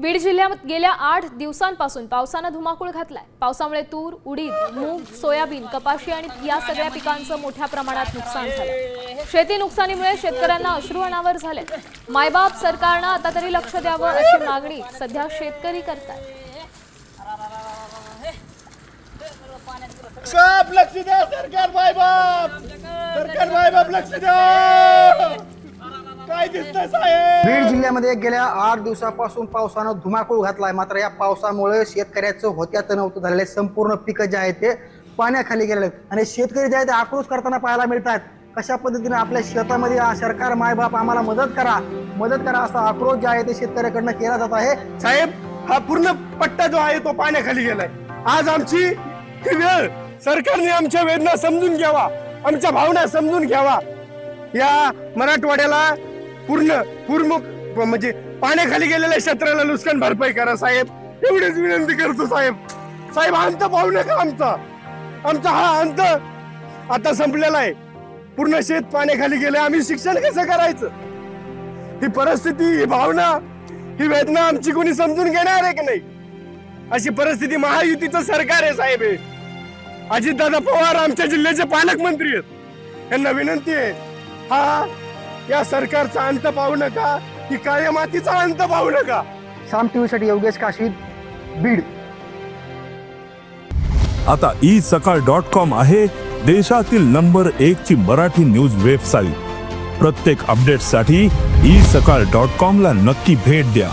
बीड जिल्ह्यात गेल्या आठ दिवसांपासून पावसानं धुमाकूळ घातलाय. पावसामुळे तूर उडीद मूग सोयाबीन कपाशी आणि या सगळ्या पिकांचं मोठ्या प्रमाणात नुकसान झालं शेती नुकसानीमुळे शेतकऱ्यांना अश्रू अनावर झाले मायबाप सरकारनं आता तरी लक्ष द्यावं अशी मागणी सध्या शेतकरी करतात बाप लक्ष द्या सरकार बाय बाप सरकार बाय बाप लक्ष द्या काय दिसतंय साहेब. बीड जिल्ह्यामध्ये गेल्या आठ दिवसापासून पावसानं धुमाकूळ घातलाय. मात्र या पावसामुळे शेतकऱ्याचं होत्याचं नव्हतं झालेले. संपूर्ण पिकं जे आहेत ते पाण्याखाली गेलेले आहेत. आणि शेतकरी जे आहेत ते आक्रोश करताना पाहायला मिळतात कशा पद्धतीने आपल्या शेतामध्ये आ, सरकार मायबाप आम्हाला मदत करा मदत करा असा आक्रोश जे आहे ते शेतकऱ्याकडनं केला जात आहे. साहेब हा पूर्ण पट्टा जो आहे तो पाण्याखाली गेलाय. आज आमची ही वेळ सरकारने आमच्या वेदना समजून घ्यावा आमच्या भावना समजून घ्यावा. या मराठवाड्याला पूर्ण पूर्ण म्हणजे पाण्याखाली गेलेल्या क्षेत्राला नुकसान भरपाई करा साहेब. एवढीच विनंती करतो साहेब. साहेब अंत पाहू नका आमचा. आमचा हा अंत आता संपलेला आहे. पूर्ण शेत पाण्याखाली गेले आम्ही शिक्षण कसं करायचं? ही परिस्थिती ही भावना ही वेदना आमची कोणी समजून घेणार आहे की नाही? अशी परिस्थिती महायुतीचं सरकार आहे साहेब. हे अजितदादा पवार आमच्या जिल्ह्याचे पालकमंत्री आहेत. यांना विनंती आहे. हा या सरकारचा अंत पाहू नका ही काळ्या मातीचा अंत पाहू नका. साम टीव्हीसाठी योगेश काशीद बीड. आता ई सकाळ डॉट कॉम आहे देशातील नंबर एक ची मराठी न्यूज वेबसाईट. प्रत्येक अपडेटसाठी ई सकाळ डॉट कॉम ला नक्की भेट द्या.